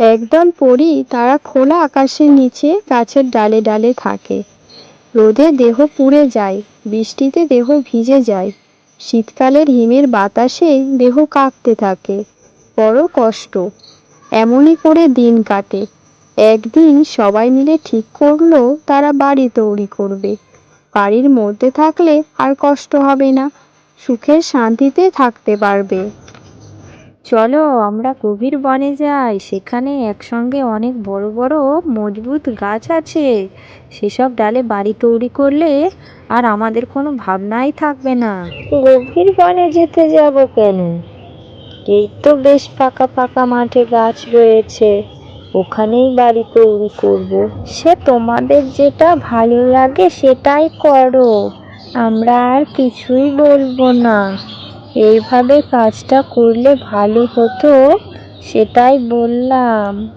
একদল পরী, তারা খোলা আকাশের নিচে গাছের ডালে ডালে থাকে। রোদে দেহ পুড়ে যায়, বৃষ্টিতে দেহ ভিজে যায়। শীতকালের হিমের বাতাসে দেহ কাঁপতে থাকে। বড় কষ্ট। এমনই করে দিন কাটে। একদিন সবাই মিলে ঠিক করল তারা বাড়ি তৈরি করবে। বাড়ির মধ্যে থাকলে আর কষ্ট হবে না সুখের শান্তিতে থাকতে পারবে। চলো আমরা গভীর বনে যাই সেখানে একসঙ্গে অনেক বড় বড় মজবুত গাছ আছে। সেসব ডালে বাড়ি তৈরি করলে আর আমাদের কোনো ভাবনাই থাকবে না। গভীর বনে যেতে যাব কেন? এই তো বেশ পাকা ফাঁকা মাঠে গাছ রয়েছে। ওখানেই বাড়ি তৈরি করব। সে তোমাদের যেটা ভালো লাগে সেটাই করো। আমরা আর কিছুই বলব না। এইভাবে কাজটা করলে ভালো হতো, সেটাই বললাম।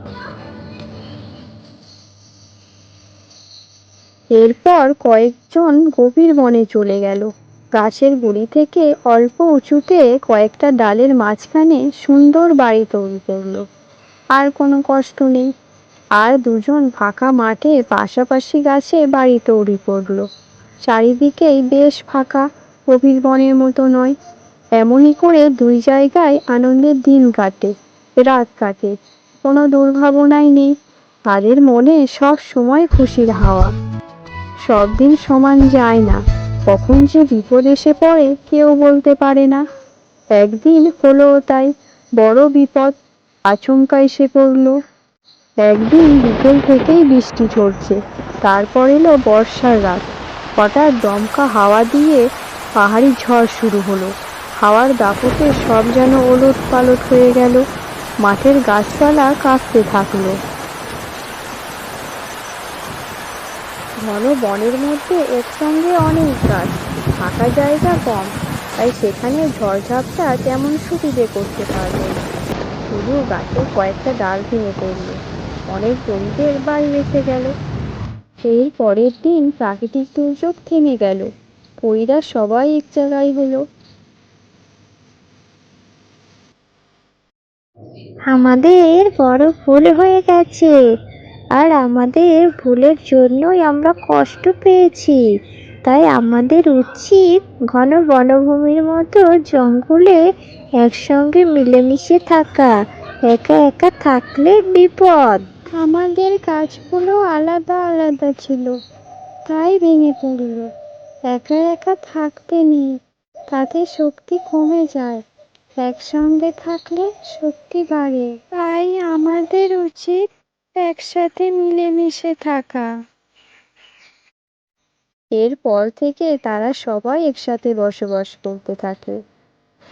এরপর কয়েকজন গভীর বনে চলে গেল। গাছের গুড়ি থেকে অল্প উঁচুতে কয়েকটা ডালের মাঝখানে সুন্দর বাড়ি তৈরি করল। আর কোনো কষ্ট নেই। আর দুজন ফাঁকা মাঠে পাশাপাশি গাছে বাড়ি তৈরি করল। চারিদিকেই বেশ ফাঁকা, গভীর বনের মতো নয়। এমনই করে দুই জায়গায় আনন্দের দিন কাটে, রাত কাটে। কোনো দুর্ভাবনাই নেই। তাদের মনে সব সময় খুশির হাওয়া। সব দিন সমান যায় না। কখন যে বিপদ এসে পড়ে কেউ বলতে পারে না। একদিন হলো তাই। বড় বিপদ আচমকা এসে পড়ল। একদিন বিকেল থেকেই বৃষ্টি ঝরছে। তারপর এলো বর্ষার রাত। হঠাৎ দমকা হাওয়া দিয়ে পাহাড়ি ঝড় শুরু হলো। হাওয়ার দাপটে সব যেন ওলট পালট হয়ে গেল। মাঠের গাছপালা কাঁপতে থাকল। ঘন বনের মধ্যে একসঙ্গে অনেক গাছ। ফাঁকা জায়গা কম, তাই সেখানে ঝড়ঝাপটা তেমন সুবিধে করতে পারবে না। শুধু গাছের কয়েকটা ডাল ভেঙে পড়ল। অনেক জমিদের বাড়ি এসে গেল। সেই পরের দিন প্রাকৃতিক দুর্যোগ থেমে গেল। পরিবার সবাই এক জায়গায় হলো। আমাদের বড় ভুল হয়ে গেছে। আর আমাদের ভুলের জন্যই আমরা কষ্ট পেয়েছি। তাই আমাদের উচিত ঘন বনভূমির মতো জঙ্গলে একসঙ্গে মিলেমিশে থাকা, একা একা থাকলে বিপদ। আমাদের কাজগুলো আলাদা আলাদা ছিল, তাই ভেঙে পড়ল। একা একা থাকতে নেই, তাতে শক্তি কমে যায়, একসঙ্গে থাকলে শক্তি বাড়ে। তাই আমাদের উচিত একসাথে মিলেমিশে থাকা। এরপর থেকে তারা সবাই একসাথে বসবাস করতে থাকে।